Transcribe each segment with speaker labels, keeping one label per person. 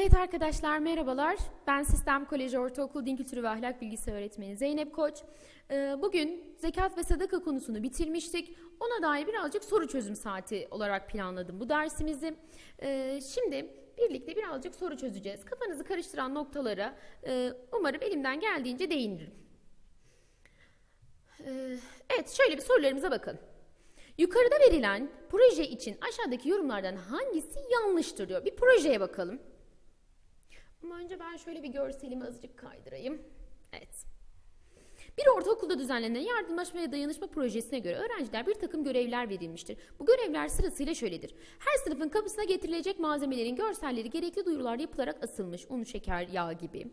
Speaker 1: Evet arkadaşlar merhabalar. Ben Sistem Koleji Ortaokul Din Kültürü ve Ahlak Bilgisi Öğretmeni Zeynep Koç. Ee, Bugün zekat ve sadaka konusunu bitirmiştik. Ona dair birazcık soru çözüm saati olarak planladım bu dersimizi. Ee, Şimdi birlikte birazcık soru çözeceğiz. Kafanızı karıştıran noktalara e, umarım elimden geldiğince değinirim. Ee, Evet şöyle bir sorularımıza bakın. Yukarıda verilen proje için aşağıdaki yorumlardan hangisi yanlıştır diyor. Bir projeye bakalım. Ama önce ben şöyle bir görselimi azıcık kaydırayım. Evet. Bir ortaokulda düzenlenen yardımlaşma ve dayanışma projesine göre öğrenciler bir takım görevler verilmiştir. Bu görevler sırasıyla şöyledir. Her sınıfın kapısına getirilecek malzemelerin görselleri gerekli duyurular yapılarak asılmış. Un, şeker, yağ gibi.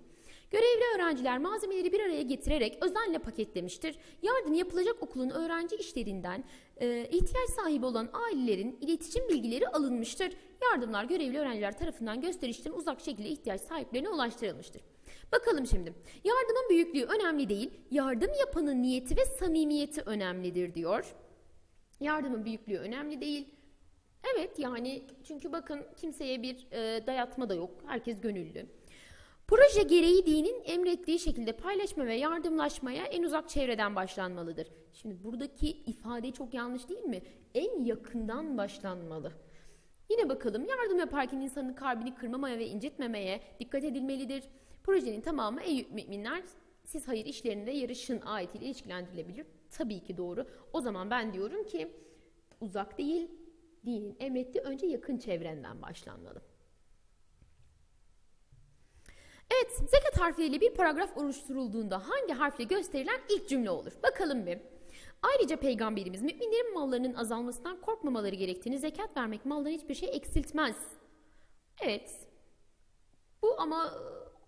Speaker 1: Görevli öğrenciler malzemeleri bir araya getirerek özenle paketlemiştir. Yardım yapılacak okulun öğrenci işlerinden e, ihtiyaç sahibi olan ailelerin iletişim bilgileri alınmıştır. Yardımlar görevli öğrenciler tarafından gösterişten uzak şekilde ihtiyaç sahiplerine ulaştırılmıştır. Bakalım şimdi. Yardımın büyüklüğü önemli değil, yardım yapanın niyeti ve samimiyeti önemlidir diyor. Yardımın büyüklüğü önemli değil. Evet yani çünkü bakın kimseye bir e, dayatma da yok. Herkes gönüllü. Proje gereği dinin emrettiği şekilde paylaşma ve yardımlaşmaya en uzak çevreden başlanmalıdır. Şimdi buradaki ifade çok yanlış değil mi? En yakından başlanmalı. Yine bakalım yardım yaparken insanın kalbini kırmamaya ve incitmemeye dikkat edilmelidir. Projenin tamamı ey müminler siz hayır işlerinde yarışın ayetiyle ilişkilendirilebilir. Tabii ki doğru. O zaman ben diyorum ki uzak değil, dinin emrettiği önce yakın çevrenden başlanmalı. Evet, zekat harfleriyle bir paragraf oluşturulduğunda hangi harfle gösterilen ilk cümle olur? Bakalım bir. Ayrıca peygamberimiz müminlerin mallarının azalmasından korkmamaları gerektiğini, zekat vermek maldan hiçbir şey eksiltmez. Evet. Bu ama e,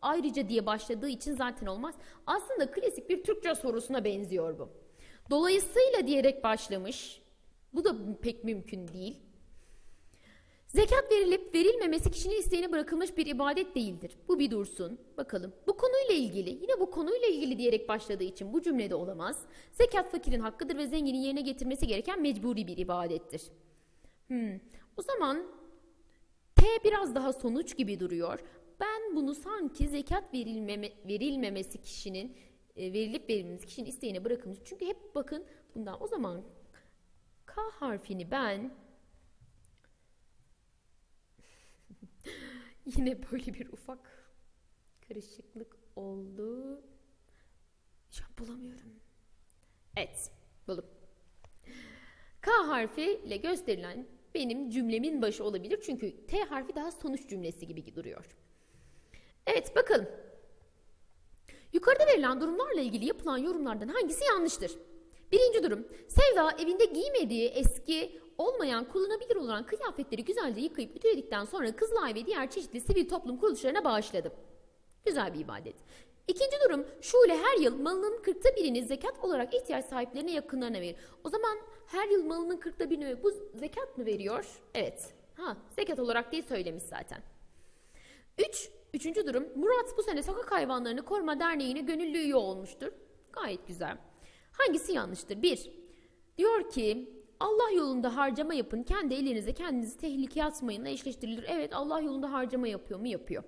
Speaker 1: ayrıca diye başladığı için zaten olmaz. Aslında klasik bir Türkçe sorusuna benziyor bu. Dolayısıyla diyerek başlamış. Bu da pek mümkün değil. Zekat verilip verilmemesi kişinin isteğine bırakılmış bir ibadet değildir. Bu bir dursun. Bakalım. Bu konuyla ilgili, yine bu konuyla ilgili diyerek başladığı için bu cümlede olamaz. Zekat fakirin hakkıdır ve zenginin yerine getirmesi gereken mecburi bir ibadettir. Hmm. O zaman P biraz daha sonuç gibi duruyor. Ben bunu sanki zekat verilmeme, verilmemesi kişinin e, verilip verilmemesi kişinin isteğine bırakılmış. Çünkü hep bakın bundan o zaman K harfini ben Yine böyle bir ufak karışıklık oldu. Şu an bulamıyorum. Evet, buldum. K harfi ile gösterilen benim cümlemin başı olabilir. Çünkü T harfi daha sonuç cümlesi gibi duruyor. Evet, bakalım. Yukarıda verilen durumlarla ilgili yapılan yorumlardan hangisi yanlıştır? Birinci durum, Sevda evinde giymediği eski olmayan kullanabilir olan kıyafetleri güzelce yıkayıp ütüledikten sonra Kızılay ve diğer çeşitli sivil toplum kuruluşlarına bağışladı. Güzel bir ibadet. İkinci durum, Şule her yıl malının kırkta birini zekat olarak ihtiyaç sahiplerine yakınlarına verir. O zaman her yıl malının kırkta birini bu zekat mı veriyor? Evet. Ha, zekat olarak değil söylemiş zaten. Üç, üçüncü durum, Murat bu sene sokak hayvanlarını koruma derneğine gönüllü üye olmuştur. Gayet güzel. Hangisi yanlıştır? Bir, diyor ki Allah yolunda harcama yapın. Kendi ellerinize kendinizi tehlikeye atmayınla eşleştirilir. Evet Allah yolunda harcama yapıyor mu? Yapıyor.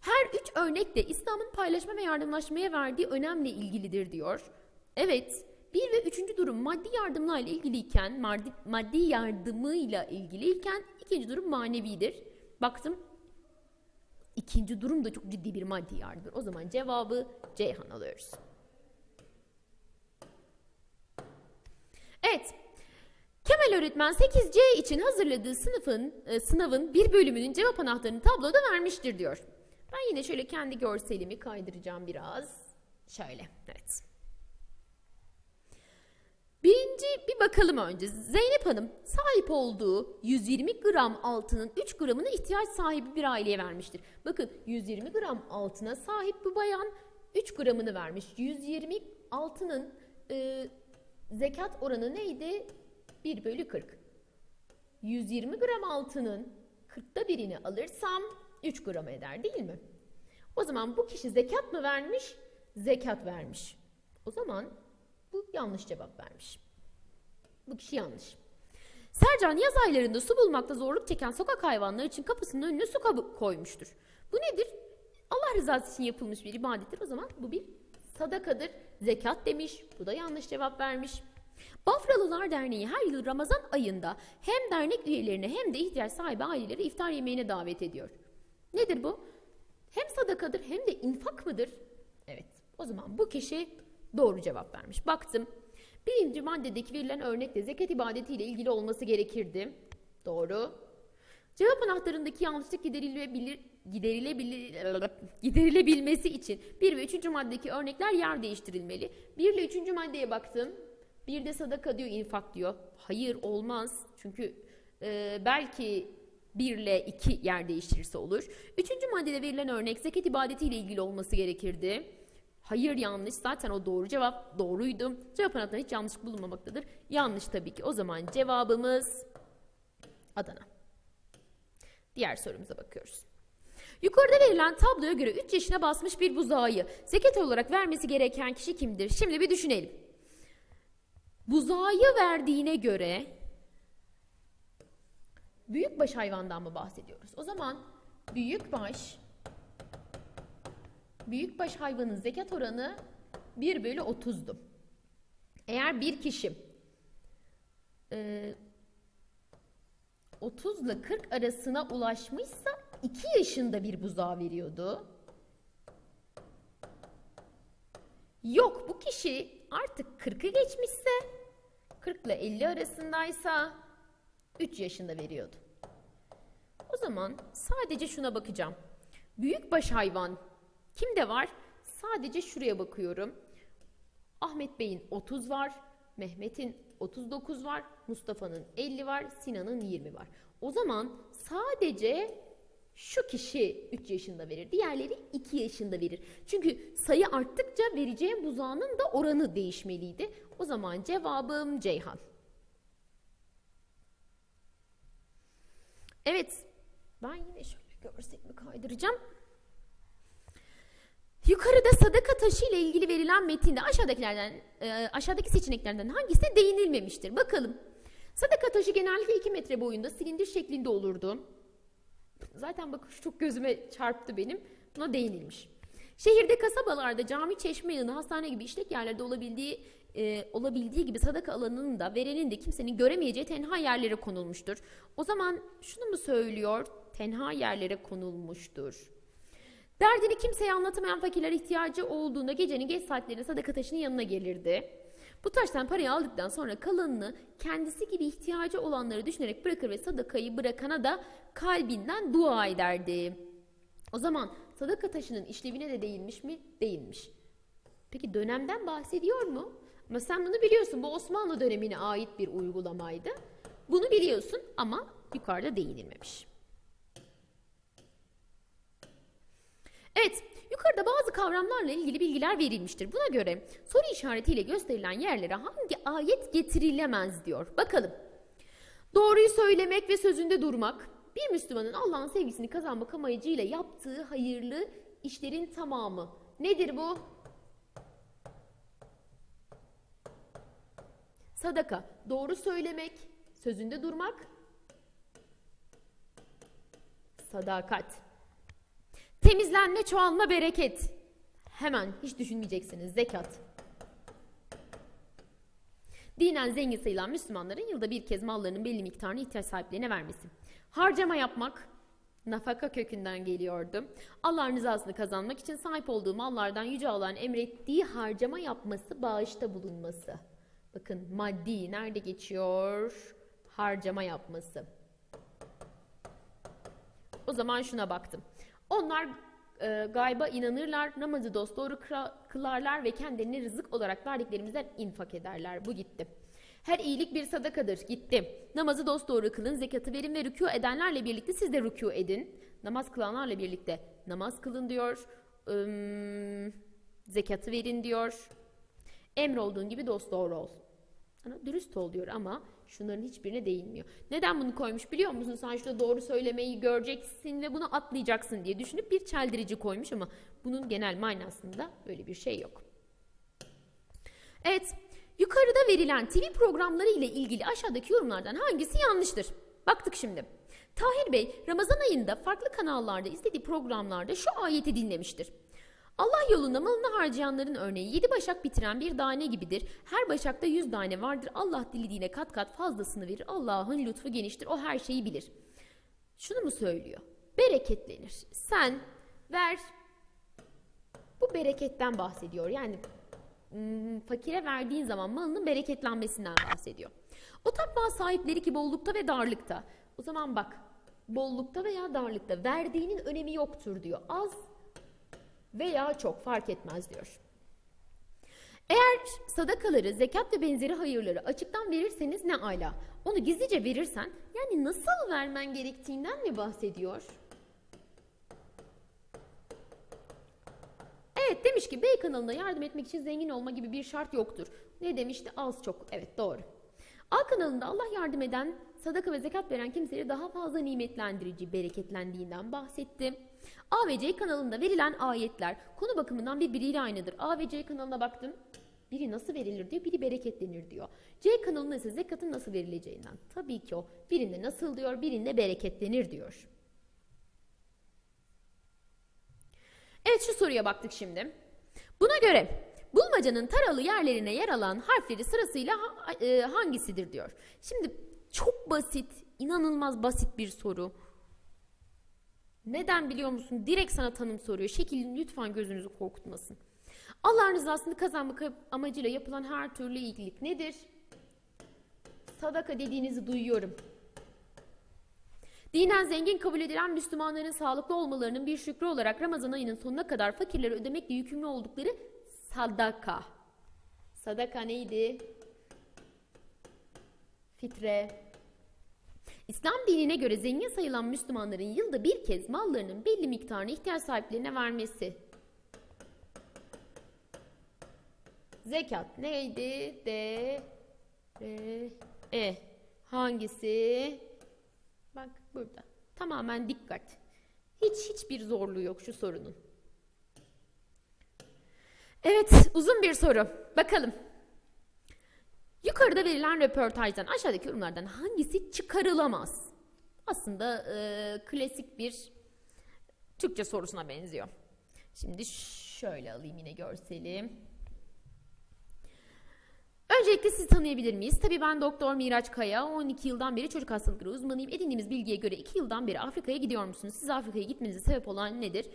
Speaker 1: Her üç örnek de İslam'ın paylaşma ve yardımlaşmaya verdiği önemle ilgilidir diyor. Evet. Bir ve üçüncü durum maddi yardımla ilgiliyken, maddi, maddi yardımıyla ilgiliyken ikinci durum manevidir. Baktım ikinci durum da çok ciddi bir maddi yardımdır. O zaman cevabı Ceyhan alıyoruz. Evet. Öğretmen 8C için hazırladığı sınıfın e, sınavın bir bölümünün cevap anahtarını tabloda vermiştir diyor. Ben yine şöyle kendi görselimi kaydıracağım biraz. Şöyle. Evet. Birinci bir bakalım önce. Zeynep Hanım sahip olduğu 120 gram altının 3 gramını ihtiyaç sahibi bir aileye vermiştir. Bakın 120 gram altına sahip bu bayan 3 gramını vermiş. 120 altının e, zekat oranı neydi? 1 bölü 40. 120 gram altının 40'ta birini alırsam 3 gram eder değil mi? O zaman bu kişi zekat mı vermiş? Zekat vermiş. O zaman bu yanlış cevap vermiş. Bu kişi yanlış. Sercan yaz aylarında su bulmakta zorluk çeken sokak hayvanları için kapısının önüne su kabı koymuştur. Bu nedir? Allah rızası için yapılmış bir ibadettir. O zaman bu bir sadakadır. Zekat demiş. Bu da yanlış cevap vermiş. Bafralılar Derneği her yıl Ramazan ayında hem dernek üyelerini hem de ihtiyaç sahibi aileleri iftar yemeğine davet ediyor. Nedir bu? Hem sadakadır hem de infak mıdır? Evet. O zaman bu kişi doğru cevap vermiş. Baktım. Birinci maddedeki verilen örnekte zekat ibadetiyle ilgili olması gerekirdi. Doğru. Cevap anahtarındaki yanlışlık giderilebilir, giderilebilir, giderilebilmesi için 1 ve 3. maddedeki örnekler yer değiştirilmeli. 1 ile 3. maddeye baktım. Bir de sadaka diyor, infak diyor. Hayır olmaz. Çünkü e, belki 1 ile 2 yer değiştirirse olur. 3. maddede verilen örnek zekat ibadetiyle ilgili olması gerekirdi. Hayır yanlış. Zaten o doğru cevap doğruydu. Cevap anahtarında hiç yanlış bulunmamaktadır. Yanlış tabii ki. O zaman cevabımız Adana. Diğer sorumuza bakıyoruz. Yukarıda verilen tabloya göre 3 yaşına basmış bir buzağı zekat olarak vermesi gereken kişi kimdir? Şimdi bir düşünelim. Buzağı verdiğine göre büyükbaş hayvandan mı bahsediyoruz? O zaman büyükbaş büyükbaş hayvanın zekat oranı 1 bölü 30'du. Eğer bir kişi e, 30 ile 40 arasına ulaşmışsa 2 yaşında bir buzağı veriyordu. Yok bu kişi artık 40'ı geçmişse 40 ile 50 arasındaysa 3 yaşında veriyordu. O zaman sadece şuna bakacağım. Büyükbaş hayvan kimde var? Sadece şuraya bakıyorum. Ahmet Bey'in 30 var, Mehmet'in 39 var, Mustafa'nın 50 var, Sinan'ın 20 var. O zaman sadece şu kişi 3 yaşında verir. Diğerleri 2 yaşında verir. Çünkü sayı arttıkça vereceğim buzağının da oranı değişmeliydi. O zaman cevabım Ceyhan. Evet. Ben yine şöyle görselimi kaydıracağım. Yukarıda sadaka taşı ile ilgili verilen metinde aşağıdakilerden e, aşağıdaki seçeneklerden hangisine değinilmemiştir? Bakalım. Sadaka taşı genellikle 2 metre boyunda silindir şeklinde olurdu. Zaten bakın şu çok gözüme çarptı benim. Buna değinilmiş. Şehirde, kasabalarda, cami, çeşme yanı, hastane gibi işlek yerlerde olabildiği e, olabildiği gibi sadaka alanının da verenin de kimsenin göremeyeceği tenha yerlere konulmuştur. O zaman şunu mu söylüyor? Tenha yerlere konulmuştur. Derdini kimseye anlatamayan fakirler ihtiyacı olduğunda gecenin geç saatlerinde sadaka taşının yanına gelirdi. Bu taştan parayı aldıktan sonra kalanını kendisi gibi ihtiyacı olanları düşünerek bırakır ve sadakayı bırakana da kalbinden dua ederdi. O zaman sadaka taşının işlevine de değinmiş mi? Değinmiş. Peki dönemden bahsediyor mu? Ama sen bunu biliyorsun. Bu Osmanlı dönemine ait bir uygulamaydı. Bunu biliyorsun ama yukarıda değinilmemiş. Evet, yukarıda bazı kavramlarla ilgili bilgiler verilmiştir. Buna göre soru işaretiyle gösterilen yerlere hangi ayet getirilemez diyor. Bakalım. Doğruyu söylemek ve sözünde durmak, bir Müslümanın Allah'ın sevgisini kazanmak amacıyla yaptığı hayırlı işlerin tamamı. Nedir bu? Sadaka. Doğru söylemek, sözünde durmak, sadakat. Temizlenme, çoğalma, bereket. Hemen hiç düşünmeyeceksiniz. Zekat. Dinen zengin sayılan Müslümanların yılda bir kez mallarının belli miktarını ihtiyaç sahiplerine vermesi. Harcama yapmak, nafaka kökünden geliyordu. Allah'ın rızasını kazanmak için sahip olduğu mallardan Yüce Allah'ın emrettiği harcama yapması, bağışta bulunması. Bakın maddi nerede geçiyor? Harcama yapması. O zaman şuna baktım. Onlar e, gayba inanırlar, namazı dosdoğru kılarlar ve kendilerini rızık olarak verdiklerimizden infak ederler. Bu gitti. Her iyilik bir sadakadır. Gitti. Namazı dosdoğru kılın, zekatı verin ve rükû edenlerle birlikte siz de rükû edin. Namaz kılanlarla birlikte namaz kılın diyor. Im, zekatı verin diyor. Emrolduğun gibi dosdoğru ol. Sana dürüst ol diyor ama şunların hiçbirine değinmiyor. Neden bunu koymuş biliyor musun? Sen şurada doğru söylemeyi göreceksin ve bunu atlayacaksın diye düşünüp bir çeldirici koymuş ama bunun genel manasında böyle bir şey yok. Evet, yukarıda verilen TV programları ile ilgili aşağıdaki yorumlardan hangisi yanlıştır? Baktık şimdi. Tahir Bey Ramazan ayında farklı kanallarda izlediği programlarda şu ayeti dinlemiştir. Allah yolunda malını harcayanların örneği yedi başak bitiren bir tane gibidir. Her başakta yüz tane vardır. Allah dilediğine kat kat fazlasını verir. Allah'ın lütfu geniştir. O her şeyi bilir. Şunu mu söylüyor? Bereketlenir. Sen ver. Bu bereketten bahsediyor. Yani hmm, fakire verdiğin zaman malının bereketlenmesinden bahsediyor. O takva sahipleri ki bollukta ve darlıkta. O zaman bak bollukta veya darlıkta verdiğinin önemi yoktur diyor. Az veya çok fark etmez diyor. Eğer sadakaları, zekat ve benzeri hayırları açıktan verirseniz ne ala. Onu gizlice verirsen yani nasıl vermen gerektiğinden mi bahsediyor? Evet demiş ki Bey kanalına yardım etmek için zengin olma gibi bir şart yoktur. Ne demişti? Az çok. Evet doğru. A kanalında Allah yardım eden, sadaka ve zekat veren kimseleri daha fazla nimetlendirici, bereketlendiğinden bahsetti. A ve C kanalında verilen ayetler konu bakımından birbiriyle aynıdır. A ve C kanalına baktım. Biri nasıl verilir diyor, biri bereketlenir diyor. C kanalında ise zekatın nasıl verileceğinden. Tabii ki o. Birinde nasıl diyor, birinde bereketlenir diyor. Evet şu soruya baktık şimdi. Buna göre bulmacanın taralı yerlerine yer alan harfleri sırasıyla e, hangisidir diyor. Şimdi çok basit, inanılmaz basit bir soru. Neden biliyor musun? Direkt sana tanım soruyor. Şekilin lütfen gözünüzü korkutmasın. Allah'ın rızasını kazanmak amacıyla yapılan her türlü iyilik nedir? Sadaka dediğinizi duyuyorum. Dinen zengin kabul edilen Müslümanların sağlıklı olmalarının bir şükrü olarak Ramazan ayının sonuna kadar fakirlere ödemekle yükümlü oldukları sadaka. Sadaka neydi? Fitre. İslam dinine göre zengin sayılan Müslümanların yılda bir kez mallarının belli miktarını ihtiyaç sahiplerine vermesi. Zekat neydi? D, R, E. Hangisi? Bak burada. Tamamen dikkat. Hiç hiçbir zorluğu yok şu sorunun. Evet, uzun bir soru. Bakalım. Yukarıda verilen röportajdan aşağıdaki yorumlardan hangisi çıkarılamaz? Aslında e, klasik bir Türkçe sorusuna benziyor. Şimdi şöyle alayım yine görseli. Öncelikle sizi tanıyabilir miyiz? Tabii ben Doktor Miraç Kaya. 12 yıldan beri çocuk hastalıkları uzmanıyım. Edindiğimiz bilgiye göre 2 yıldan beri Afrika'ya gidiyor musunuz? Siz Afrika'ya gitmenize sebep olan nedir?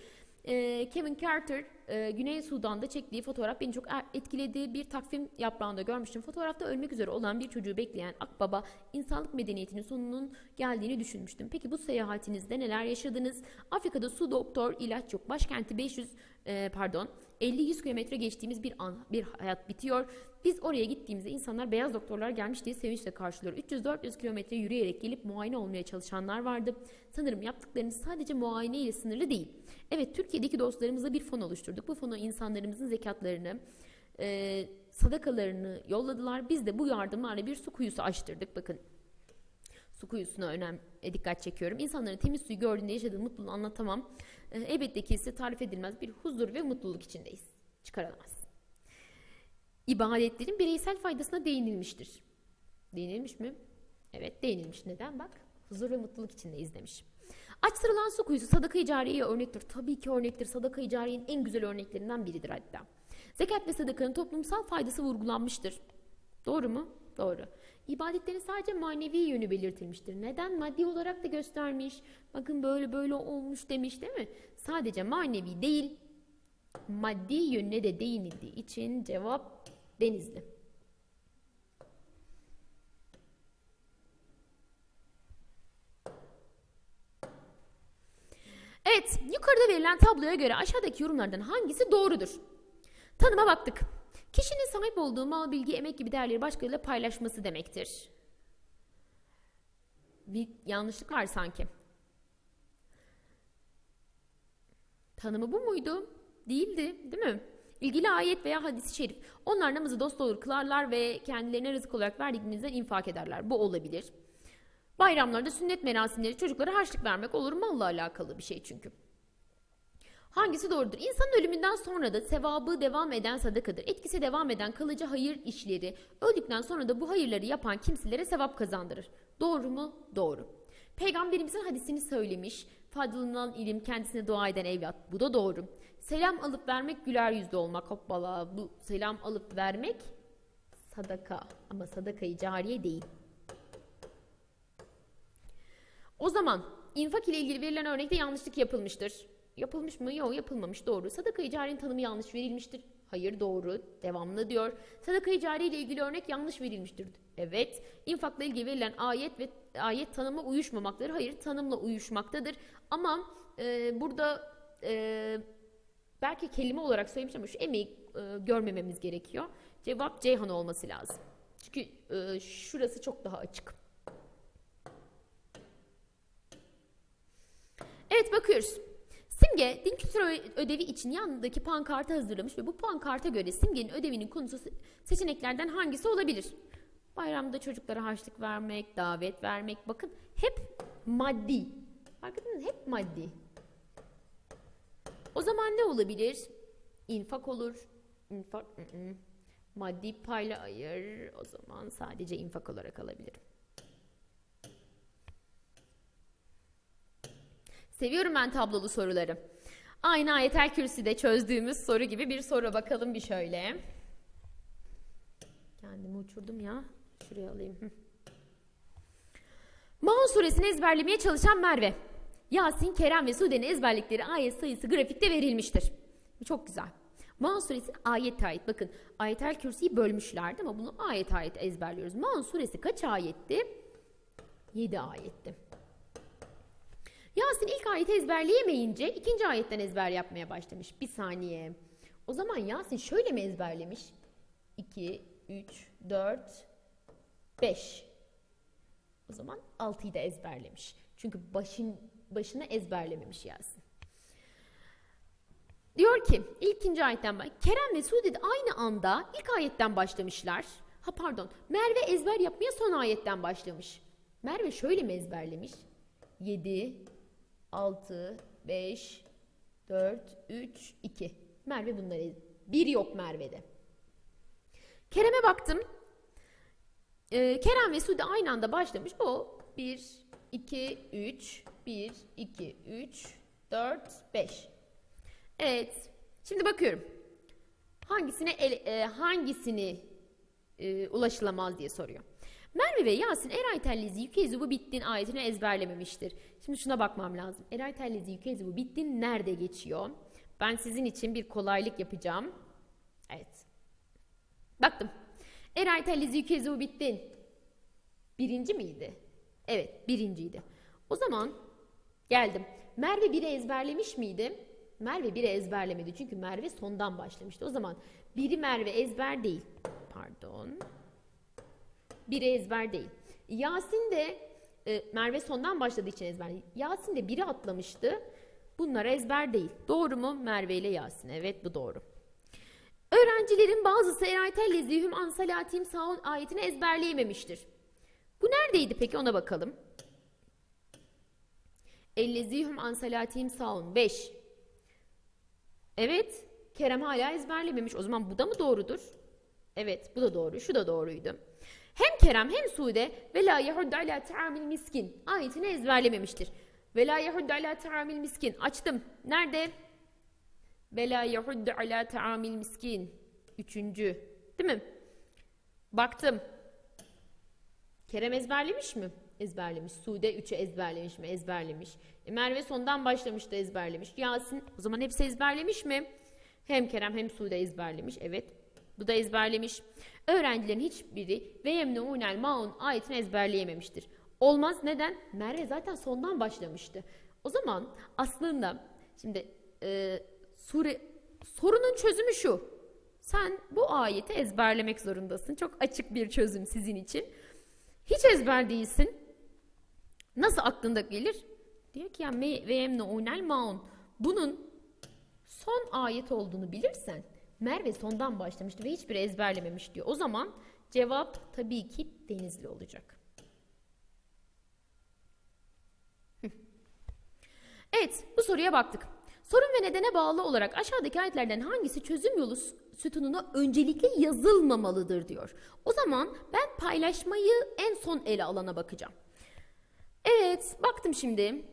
Speaker 1: Ee, Kevin Carter, e, Güney Sudan'da çektiği fotoğraf beni çok er- etkiledi. Bir takvim yaprağında görmüştüm. Fotoğrafta ölmek üzere olan bir çocuğu bekleyen akbaba, insanlık medeniyetinin sonunun geldiğini düşünmüştüm. Peki bu seyahatinizde neler yaşadınız? Afrika'da su, doktor, ilaç yok. Başkenti 500, e, pardon, 50-100 kilometre geçtiğimiz bir an, bir hayat bitiyor. Biz oraya gittiğimizde insanlar beyaz doktorlar gelmiş diye sevinçle karşılıyor. 300-400 kilometre yürüyerek gelip muayene olmaya çalışanlar vardı. Sanırım yaptıklarınız sadece muayene ile sınırlı değil. Evet Türkiye'deki dostlarımızla bir fon oluşturduk. Bu fonu insanlarımızın zekatlarını, e, sadakalarını yolladılar. Biz de bu yardımlarla bir su kuyusu açtırdık. Bakın su kuyusuna önem e, dikkat çekiyorum. İnsanların temiz suyu gördüğünde yaşadığı mutluluğu anlatamam. E, elbette ki ise tarif edilmez bir huzur ve mutluluk içindeyiz. Çıkaramaz. İbadetlerin bireysel faydasına değinilmiştir. Değinilmiş mi? Evet değinilmiş. Neden? Bak huzur ve mutluluk içindeyiz demiş. Açtırılan su kuyusu sadaka-i cariyeye örnektir. Tabii ki örnektir. Sadaka-i cariyenin en güzel örneklerinden biridir hatta. Zekat ve sadakanın toplumsal faydası vurgulanmıştır. Doğru mu? Doğru. İbadetlerin sadece manevi yönü belirtilmiştir. Neden? Maddi olarak da göstermiş. Bakın böyle böyle olmuş demiş değil mi? Sadece manevi değil, maddi yönüne de değinildiği için cevap Denizli. Evet, yukarıda verilen tabloya göre aşağıdaki yorumlardan hangisi doğrudur? Tanıma baktık. Kişinin sahip olduğu mal, bilgi, emek gibi değerleri başkalarıyla paylaşması demektir. Bir yanlışlık var sanki. Tanımı bu muydu? Değildi, değil mi? İlgili ayet veya hadisi şerif. Onlar namazı dost olur kılarlar ve kendilerine rızık olarak verdiklerimizden infak ederler. Bu olabilir. Bayramlarda sünnet merasimleri çocuklara harçlık vermek olur malla alakalı bir şey çünkü. Hangisi doğrudur? İnsanın ölümünden sonra da sevabı devam eden sadakadır. Etkisi devam eden kalıcı hayır işleri öldükten sonra da bu hayırları yapan kimselere sevap kazandırır. Doğru mu? Doğru. Peygamberimizin hadisini söylemiş. Fadlılan ilim kendisine dua eden evlat. Bu da doğru. Selam alıp vermek güler yüzlü olmak. Hoppala bu selam alıp vermek sadaka ama sadakayı cariye değil. O zaman infak ile ilgili verilen örnekte yanlışlık yapılmıştır. Yapılmış mı? Yok yapılmamış. Doğru. Sadaka-i cariyenin tanımı yanlış verilmiştir. Hayır doğru. Devamlı diyor. Sadaka-i cariye ile ilgili örnek yanlış verilmiştir. Evet. İnfakla ilgili verilen ayet ve ayet tanımı uyuşmamaktadır. Hayır tanımla uyuşmaktadır. Ama e, burada e, belki kelime olarak söylemiş ama şu emeği e, görmememiz gerekiyor. Cevap Ceyhan olması lazım. Çünkü e, şurası çok daha açık. Evet bakıyoruz. Simge din kültürü ödevi için yanındaki pankartı hazırlamış ve bu pankarta göre Simge'nin ödevinin konusu se- seçeneklerden hangisi olabilir? Bayramda çocuklara harçlık vermek, davet vermek. Bakın hep maddi. Fark ettiniz mi? Hep maddi. O zaman ne olabilir? İnfak olur. İnfak, ı -ı. maddi payla ayır. O zaman sadece infak olarak alabilir. Seviyorum ben tablolu soruları. Aynı ayetel kürsüde çözdüğümüz soru gibi bir soru bakalım bir şöyle. Kendimi uçurdum ya. Şuraya alayım. Maun suresini ezberlemeye çalışan Merve. Yasin, Kerem ve Sude'nin ezberlikleri ayet sayısı grafikte verilmiştir. Çok güzel. Maun suresi ayet ayet. Bakın ayetel kürsüyü bölmüşlerdi ama bunu ayet ayet ezberliyoruz. Maun suresi kaç ayetti? 7 ayetti. Yasin ilk ayeti ezberleyemeyince ikinci ayetten ezber yapmaya başlamış. Bir saniye. O zaman Yasin şöyle mi ezberlemiş? 2, 3, 4, 5. O zaman 6'yı da ezberlemiş. Çünkü başın başına ezberlememiş Yasin. Diyor ki ikinci ayetten bak. Kerem ve Sude de aynı anda ilk ayetten başlamışlar. Ha pardon. Merve ezber yapmaya son ayetten başlamış. Merve şöyle mi ezberlemiş? 7, 6, 5, 4, 3, 2. Merve bunları bir yok Merve'de. Kerem'e baktım. Ee, Kerem ve Sude aynı anda başlamış. O 1, 2, 3, 1, 2, 3, 4, 5. Evet. Şimdi bakıyorum. Hangisine el, e, hangisini e, ulaşılamaz diye soruyor. Merve ve Yasin Eray tellezi yükezü bu bittin ayetini ezberlememiştir. Şimdi şuna bakmam lazım. Eray tellezi yükezü bu bittin nerede geçiyor? Ben sizin için bir kolaylık yapacağım. Evet. Baktım. Eray tellezi yükezü bu bittin. Birinci miydi? Evet birinciydi. O zaman geldim. Merve 1'i ezberlemiş miydi? Merve 1'i ezberlemedi. Çünkü Merve sondan başlamıştı. O zaman biri Merve ezber değil. Pardon. Biri ezber değil. Yasin de e, Merve sondan başladığı için ezber değil. Yasin de biri atlamıştı. Bunlar ezber değil. Doğru mu? Merve ile Yasin. Evet bu doğru. Öğrencilerin bazısı Eraytel lezihüm an salatim saun ayetini ezberleyememiştir. Bu neredeydi peki ona bakalım. Ellezihüm an salatim saun 5. Evet. Kerem hala ezberlememiş. O zaman bu da mı doğrudur? Evet bu da doğru. Şu da doğruydu. Hem Kerem hem Sude ve la yahuddu ala ta'amil miskin ayetini ezberlememiştir. Ve la yahuddu ala ta'amil miskin. Açtım. Nerede? Ve la yahuddu ala ta'amil miskin. Üçüncü. Değil mi? Baktım. Kerem ezberlemiş mi? Ezberlemiş. Sude 3'ü ezberlemiş mi? Ezberlemiş. E, Merve sondan başlamış da ezberlemiş. Yasin o zaman hepsi ezberlemiş mi? Hem Kerem hem Sude ezberlemiş. Evet. Bu da ezberlemiş. Öğrencilerin hiçbiri ve yemneunel maun ayetini ezberleyememiştir. Olmaz neden? Merve zaten sondan başlamıştı. O zaman aslında şimdi e, sure, sorunun çözümü şu. Sen bu ayeti ezberlemek zorundasın. Çok açık bir çözüm sizin için. Hiç ezber değilsin. Nasıl aklında gelir? Diyor ki ya ve yemneunel maun. Bunun son ayet olduğunu bilirsen Merve sondan başlamıştı ve hiçbiri ezberlememiş diyor. O zaman cevap tabii ki Denizli olacak. Evet bu soruya baktık. Sorun ve nedene bağlı olarak aşağıdaki ayetlerden hangisi çözüm yolu sütununa öncelikle yazılmamalıdır diyor. O zaman ben paylaşmayı en son ele alana bakacağım. Evet, baktım şimdi.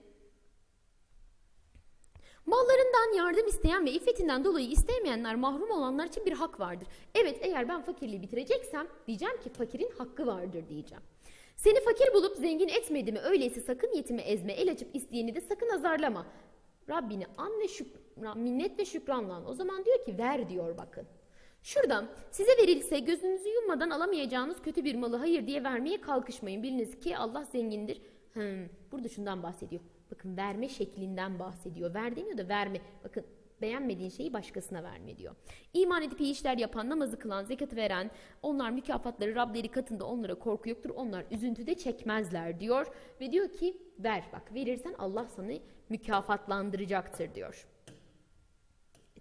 Speaker 1: Mallarından yardım isteyen ve iffetinden dolayı istemeyenler mahrum olanlar için bir hak vardır. Evet eğer ben fakirliği bitireceksem diyeceğim ki fakirin hakkı vardır diyeceğim. Seni fakir bulup zengin etmedi mi öyleyse sakın yetimi ezme el açıp isteyeni de sakın azarlama. Rabbini an ve şükran, minnet ve şükranla an. O zaman diyor ki ver diyor bakın. Şuradan size verilse gözünüzü yummadan alamayacağınız kötü bir malı hayır diye vermeye kalkışmayın. Biliniz ki Allah zengindir. Hmm, burada şundan bahsediyor. Bakın verme şeklinden bahsediyor. Ver demiyor da verme. Bakın beğenmediğin şeyi başkasına verme diyor. İman edip iyi işler yapan, namazı kılan, zekatı veren, onlar mükafatları Rableri katında onlara korku yoktur. Onlar üzüntüde çekmezler diyor. Ve diyor ki ver bak verirsen Allah sana mükafatlandıracaktır diyor.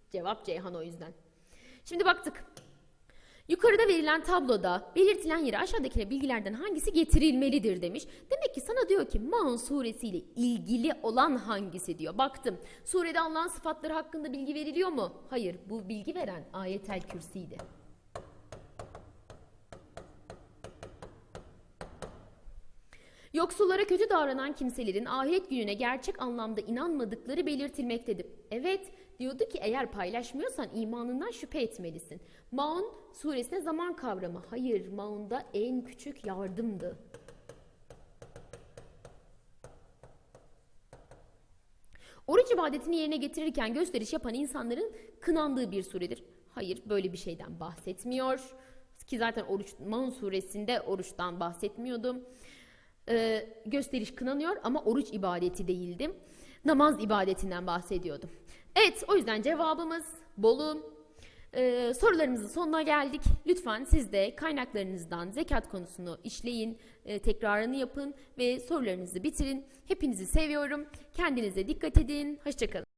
Speaker 1: Cevap Ceyhan o yüzden. Şimdi baktık. Yukarıda verilen tabloda belirtilen yere aşağıdaki bilgilerden hangisi getirilmelidir demiş. Demek ki sana diyor ki Maun suresiyle ilgili olan hangisi diyor. Baktım. Surede Allah'ın sıfatları hakkında bilgi veriliyor mu? Hayır. Bu bilgi veren ayetel kürsiydi. Yoksullara kötü davranan kimselerin ahiret gününe gerçek anlamda inanmadıkları belirtilmektedir. Evet, diyordu ki eğer paylaşmıyorsan imanından şüphe etmelisin. Maun suresine zaman kavramı. Hayır, Maun'da en küçük yardımdı. Oruç ibadetini yerine getirirken gösteriş yapan insanların kınandığı bir suredir. Hayır, böyle bir şeyden bahsetmiyor. Ki zaten oruç, Maun suresinde oruçtan bahsetmiyordum e, gösteriş kınanıyor ama oruç ibadeti değildi. Namaz ibadetinden bahsediyordum. Evet o yüzden cevabımız Bolu. E, sorularımızın sonuna geldik. Lütfen siz de kaynaklarınızdan zekat konusunu işleyin, e, tekrarını yapın ve sorularınızı bitirin. Hepinizi seviyorum. Kendinize dikkat edin. Hoşçakalın.